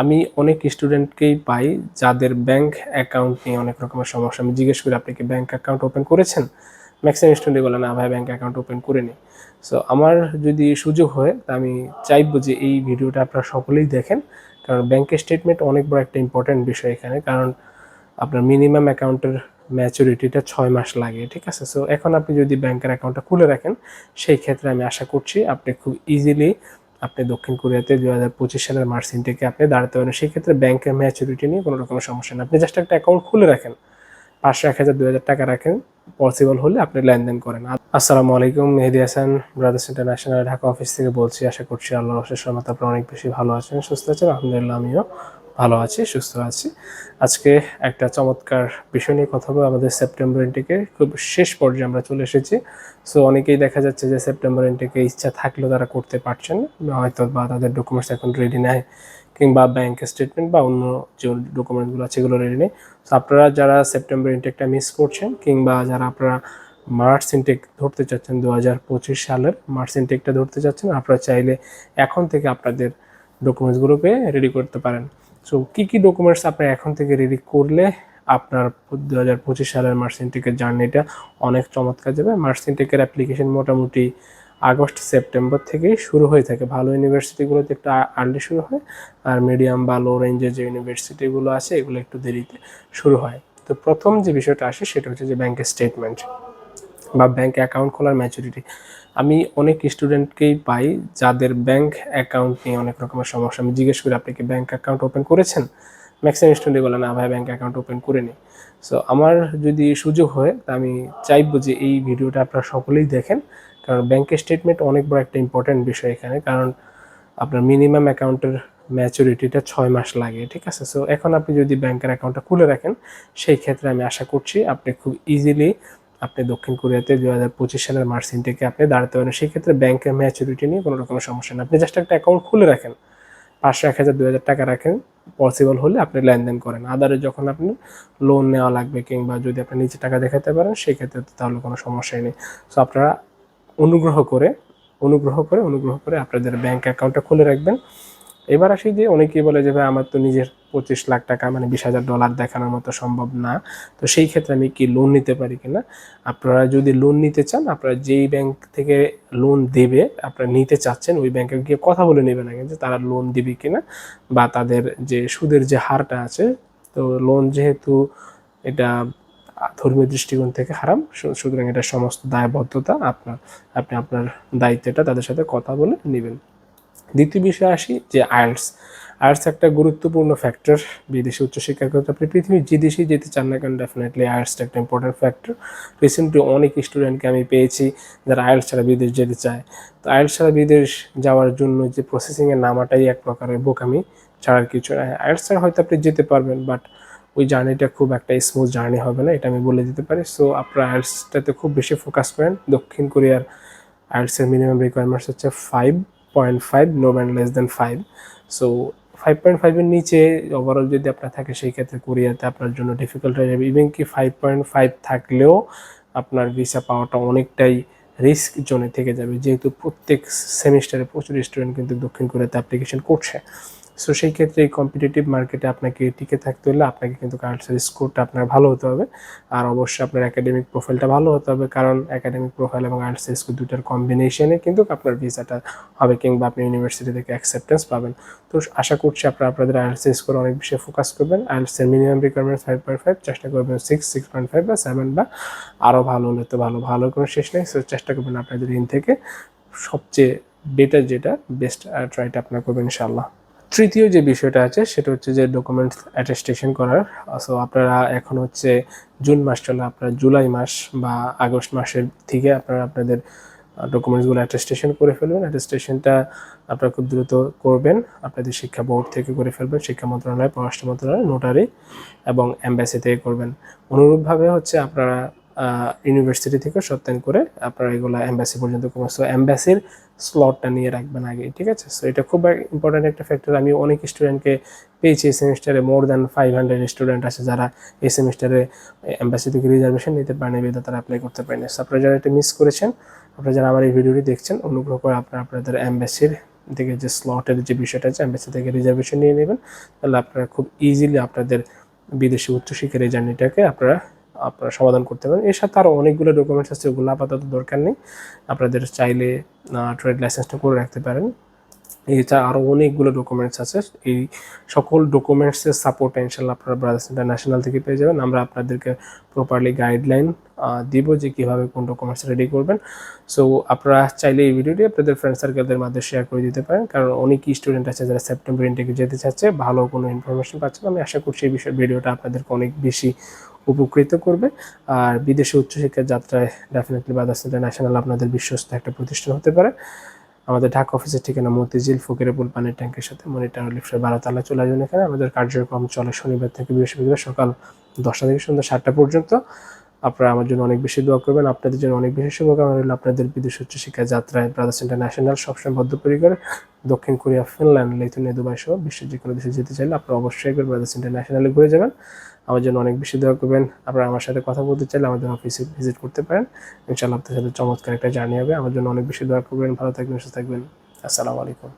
আমি অনেক স্টুডেন্টকেই পাই যাদের ব্যাংক অ্যাকাউন্ট নিয়ে অনেক রকমের সমস্যা। আমি জিজ্ঞেস করি, আপনি কি ব্যাংক অ্যাকাউন্ট ওপেন করেছেন? ম্যাক্সিমাম স্টুডেন্ট বলে, না ভাই ব্যাংক অ্যাকাউন্ট ওপেন করিনি। সো আমার যদি সুযোগ হয়, তা আমি চাইব যে এই ভিডিওটা আপনারা সকলেই দেখেন। কারণ ব্যাংকের স্টেটমেন্ট অনেক বড় একটা ইম্পর্ট্যান্ট বিষয় এখানে। কারণ আপনার মিনিমাম অ্যাকাউন্টের ম্যাচুরিটিটা ছয় মাস লাগে, ঠিক আছে? সো এখন আপনি যদি ব্যাংকের অ্যাকাউন্টটা খুলে রাখেন, সেই ক্ষেত্রে আমি আশা করছি আপনি খুব ইজিলি আপনি দক্ষিণ কোরিয়াতে দু হাজার পঁচিশ সালের মার্চ থেকে আপনি দাঁড়াতে পারেন সেই ক্ষেত্রে ব্যাংকের ম্যাচুরিটি নিয়ে কোনো রকম সমস্যা নেই। আপনি জাস্ট একটা অ্যাকাউন্ট খুলে রাখেন, পাঁচশো, এক হাজার দু হাজার টাকা রাখেন পসিবল হলে আপনি লেনদেন করেন। আসসালামু আলাইকুম, Mehedi Hasan brothers international Dhaka office থেকে বলছি, আশা করছি আল্লাহ রসের সময় আপনারা অনেক বেশি ভালো আছেন, সুস্থ আছেন, আলহামদুলিল্লাহ, আমিও ভালো আছি, সুস্থ আছি। আজকে একটা চমৎকার বিষয় নিয়ে কথা বলব। আমাদের সেপ্টেম্বর ইনটেকে খুব শেষ পর্যায়ে আমরা চলে এসেছি। সো অনেকেই দেখা যাচ্ছে যে সেপ্টেম্বর ইনটেকে ইচ্ছা থাকলেও তারা করতে পারছেন না হয়তো বা তাদের ডকুমেন্টস এখন রেডি নেয় কিংবা ব্যাংক স্টেটমেন্ট বা অন্য যে ডকুমেন্টগুলো আছে এগুলো রেডি নেই। সো আপনারা যারা সেপ্টেম্বর ইনটেকটা মিস করছেন কিংবা যারা আপনারা মার্চ ইনটেক ধরতে চাচ্ছেন দু হাজার পঁচিশ সালের মার্চ ইনটেকটা ধরতে চাচ্ছেন, আপনারা চাইলে এখন থেকে আপনাদের ডকুমেন্টসগুলোকে রেডি করতে পারেন। সো কী কী ডকুমেন্টস আপনি এখন থেকে রেডি করলে আপনার দু হাজার পঁচিশ সালের মার্চ ইনটেকের জার্নিটা অনেক চমৎকার যাবে? মার্চ ইনটেকের অ্যাপ্লিকেশন মোটামুটি আগস্ট সেপ্টেম্বর থেকেই শুরু হয়ে থাকে। ভালো ইউনিভার্সিটিগুলোতে একটু আর্লি শুরু হয়, আর মিডিয়াম বা লো রেঞ্জের যে ইউনিভার্সিটিগুলো আছে, এগুলো একটু দেরিতে শুরু হয়। তো প্রথম যে বিষয়টা আসে, সেটা হচ্ছে যে ব্যাংকের স্টেটমেন্ট বা ব্যাংক অ্যাকাউন্ট খোলার ম্যাচুরিটি আমি অনেক স্টুডেন্টকেই পাই যাদের ব্যাংক অ্যাকাউন্ট নিয়ে অনেক রকমের সমস্যা। আমি জিজ্ঞেস করি, আপনি কি ব্যাংক অ্যাকাউন্ট ওপেন করেছেন? ম্যাক্সিমাম স্টুডেন্ট বলে, না, ভাই ব্যাংক অ্যাকাউন্ট ওপেন করিনি। সো আমার যদি সুযোগ হয়, তা আমি চাইব যে এই ভিডিওটা আপনারা সকলেই দেখেন। কারণ ব্যাংকের স্টেটমেন্ট অনেক বড় একটা ইম্পর্ট্যান্ট বিষয় এখানে। কারণ আপনার মিনিমাম অ্যাকাউন্টের ম্যাচুরিটিটা ছয় মাস লাগে, ঠিক আছে? সো এখন আপনি যদি ব্যাংকের অ্যাকাউন্টটা খুলে রাখেন, সেই ক্ষেত্রে আমি আশা করছি আপনি খুব ইজিলি আপনি দক্ষিণ কোরিয়াতে দু হাজার পঁচিশ সালের মার্চ থেকে আপনি দাঁড়াতে পারেন সেই ক্ষেত্রে ব্যাংকের ম্যাচুরিটি নিয়ে কোনো রকম সমস্যা নেই। আপনি জাস্ট একটা অ্যাকাউন্ট খুলে রাখেন, পাঁচশো, এক হাজার দু হাজার টাকা রাখেন পসিবল হলে আপনি লেনদেন করেন। আদারে যখন আপনি লোন নেওয়া লাগবে কিংবা যদি আপনি নিচে টাকা দেখাতে পারেন সেই ক্ষেত্রে তো তাহলে কোনো সমস্যাই নেই। সো আপনারা অনুগ্রহ করে অনুগ্রহ করে অনুগ্রহ করে আপনাদের ব্যাংক অ্যাকাউন্টটা খুলে রাখবেন। এবার আসি যে অনেকেই বলে যে, ভাই, আমার তো নিজের পঁচিশ লাখ টাকা মানে বিশ হাজার ডলার দেখানোর মতো সম্ভব না। তো সেই ক্ষেত্রে আমি কি লোন নিতে পারি কিনা? আপনারা যদি লোন নিতে চান, আপনারা যেই ব্যাংক থেকে লোন দেবে, আপনারা নিতে চাচ্ছেন, ওই ব্যাংকে গিয়ে কথা বলে নেবেন আগে যে তারা লোন দিবে কিনা বা তাদের যে সুদের যে হারটা আছে। তো লোন যেহেতু এটা ধর্মীয় দৃষ্টিকোণ থেকে হারাম সুতরাং এটা সমস্ত দায়বদ্ধতা আপনার, আপনি আপনার দায়িত্বটা তাদের সাথে কথা বলে নেবেন। দ্বিতীয় বিষয়ে আসি যে আয়ার্স। আয়ার্স একটা গুরুত্বপূর্ণ ফ্যাক্টর বিদেশি উচ্চশিক্ষা করতে আপনি পৃথিবীর যে দেশেই যেতে চান না কেন ডেফিনেটলি আয়ার্সটা একটা ইম্পর্টেন্ট ফ্যাক্টর রিসেন্টলি অনেক স্টুডেন্টকে আমি পেয়েছি যারা আয়ার্স ছাড়া বিদেশ যেতে চায়। তো আয়ার্স ছাড়া বিদেশ যাওয়ার জন্য যে প্রসেসিংয়ের নামাটাই এক প্রকারের বোকামি ছাড়ার কিছু না আয়ার্স ছাড়া হয়তো আপনি যেতে পারবেন বাট ওই জার্নিটা খুব একটা স্মুথ জার্নি হবে না, এটা আমি বলে দিতে পারি। সো আপনারা আয়ার্সটাতে খুব বেশি ফোকাস করেন। দক্ষিণ কোরিয়ার আয়ার্সের মিনিমাম রিকোয়ারমেন্টস হচ্ছে five point five no band less than five so five point ফাইভের নিচে ওভারঅল যদি আপনার থাকে, সেই ক্ষেত্রে কোরিয়াতে আপনার জন্য ডিফিকাল্ট হয়ে যাবে। ইভেন কি ফাইভ পয়েন্ট ফাইভ থাকলেও আপনার ভিসা পাওয়াটা অনেকটাই রিস্ক জোনে থেকে যাবে। যেহেতু প্রত্যেক সেমিস্টারে প্রচুর স্টুডেন্ট কিন্তু দক্ষিণ কোরিয়াতে অ্যাপ্লিকেশন করছে। সো সেই ক্ষেত্রে এই কম্পিটিটিভ মার্কেটে আপনাকে টিকে থাকতে হলে আপনাকে কিন্তু কারেন্সের স্কোরটা আপনার ভালো হতে হবে। আর অবশ্যই আপনার একাডেমিক প্রোফাইলটা ভালো হতে হবে, কারণ একাডেমিক প্রোফাইল এবং আর্টসের স্কোর দুটার কম্বিনেশনে কিন্তু আপনার ভিসাটা হবে কিংবা আপনি ইউনিভার্সিটি থেকে অ্যাকসেপ্টেন্স পাবেন। তো আশা করছি আপনারা আপনাদের আর্টসের স্কোর অনেক বেশি ফোকাস করবেন। আর্টসের minimum requirement five point five চেষ্টা করবেন সিক্স সিক্স পয়েন্ট ফাইভ বা সেভেন বা আরও ভালো হলে তো ভালো ভালো কোনো শেষ নেই। সো চেষ্টা করবেন আপনাদের ইন থেকে সবচেয়ে বেটার যেটা বেস্ট ট্রাইটা আপনার করবেন ইনশাল্লাহ তৃতীয় যে বিষয়টা আছে, সেটা হচ্ছে যে ডকুমেন্টস অ্যাটেস্টেশন করার। সো আপনারা এখন হচ্ছে জুন মাস চলে, আপনারা জুলাই মাস বা আগস্ট মাসের থেকে আপনারা আপনাদের ডকুমেন্টসগুলো অ্যাটেস্টেশন করে ফেলবেন। অ্যাটেস্টেশনটা আপনারা খুব দ্রুত করবেন। আপনাদের শিক্ষা বোর্ড থেকে করে ফেলবেন, শিক্ষা মন্ত্রণালয়, পররাষ্ট্র মন্ত্রণালয় নোটারি এবং অ্যাম্বাসি থেকে করবেন। অনুরূপভাবে হচ্ছে আপনারা ইউনিভার্সিটি থেকে সত্যায়ন করে আপনারা এগুলো অ্যাম্বাসি পর্যন্ত করবেন। সো অ্যাম্বাসির স্লটটা নিয়ে রাখবেন আগে, ঠিক আছে? সো এটা খুব ইম্পর্ট্যান্ট একটা ফ্যাক্টর আমি অনেক স্টুডেন্টকে পেয়েছি এই সেমিস্টারে more than five hundred student আছে যারা এই সেমিস্টারে অ্যাম্বাসি থেকে রিজার্ভেশন নিতে পারেন বেদা তারা অ্যাপ্লাই করতে পারেন। আপনারা যারা এটা মিস করেছেন, আপনারা যারা আমার এই ভিডিওটি দেখছেন, অনুগ্রহ করে আপনারা আপনাদের অ্যাম্বাসির থেকে যে স্লটের যে বিষয়টা আছে এম্বাসি থেকে রিজার্ভেশন নিয়ে নেবেন। তাহলে আপনারা খুব ইজিলি আপনাদের বিদেশি উচ্চশিক্ষার এই জার্নিটাকে আপনারা আপনারা সমাধান করতে পারেন। এর সাথে আরও অনেকগুলো ডকুমেন্টস আছে, ওগুলো আপাতত দরকার নেই। আপনাদের চাইলে ট্রেড লাইসেন্সটা করে রাখতে পারেন। এছাড়া আরও অনেকগুলো ডকুমেন্টস আছে। এই সকল ডকুমেন্টসের সাপোর্ট ইনশাল্লাহ আপনারা ব্রাদার্স ইন্টারন্যাশনাল থেকে পেয়ে যাবেন। আমরা আপনাদেরকে প্রপারলি গাইডলাইন দিব যে কীভাবে কোন ডকুমেন্টস রেডি করবেন। সো আপনারা চাইলে এই ভিডিওটি আপনাদের ফ্রেন্ড সার্কেলদের মাধ্যমে শেয়ার করে দিতে পারেন। কারণ অনেকই স্টুডেন্ট আছে যারা সেপ্টেম্বর ইনটেকে যেতে চাচ্ছে, ভালো কোনো ইনফরমেশন পাচ্ছে আমি আশা করছি এই বিষয়ে ভিডিওটা আপনাদেরকে অনেক বেশি উপকৃত করবে। আর বিদেশে উচ্চশিক্ষার যাত্রায় ডেফিনেটলি বাদার্স ইন্টারন্যাশনাল আপনাদের বিশ্বস্ত একটা প্রতিষ্ঠান হতে পারে। আমাদের ঢাকা অফিসের ঠিকানা মতিঝিল ফকিরেপুল পানির ট্যাঙ্কের সাথে মনিটার লিফটের বারোতলা চলে আসবেন এখানে। আমাদের কার্যক্রম চলে শনিবার থেকে বৃহস্পতিবার সকাল দশটা থেকে সন্ধ্যা সাতটা পর্যন্ত। আপনারা আমার জন্য অনেক বেশি দোয়া করবেন। আপনাদের জন্য অনেক বেশি শুভকামনা রইল। আপনাদের বিদেশ উচ্চশিক্ষা যাত্রায় ব্রাদার্স ইন্টারন্যাশনাল সবসময় বদ্ধপরিকর। দক্ষিণ কোরিয়া, ফিনল্যান্ড, লিথুনিয়া দুবাই সহ বিশ্বের যে কোনো দেশে যেতে চাইলে আপনারা অবশ্যই একবার ব্রাদার্স ইন্টারন্যাশনালে ঘুরে যাবেন। আমার জন্য অনেক বেশি দোয়া করবেন। আপনারা আমার সাথে কথা বলতে চাইলে আমাদের অফিসে ভিজিট করতে পারেন। ইনশাআল্লাহ আপনার সাথে চমৎকার একটা জার্নি হবে। আমার জন্য অনেক বেশি দোয়া করবেন। ভালো থাকবেন, সুস্থ থাকবেন। আসসালামু আলাইকুম।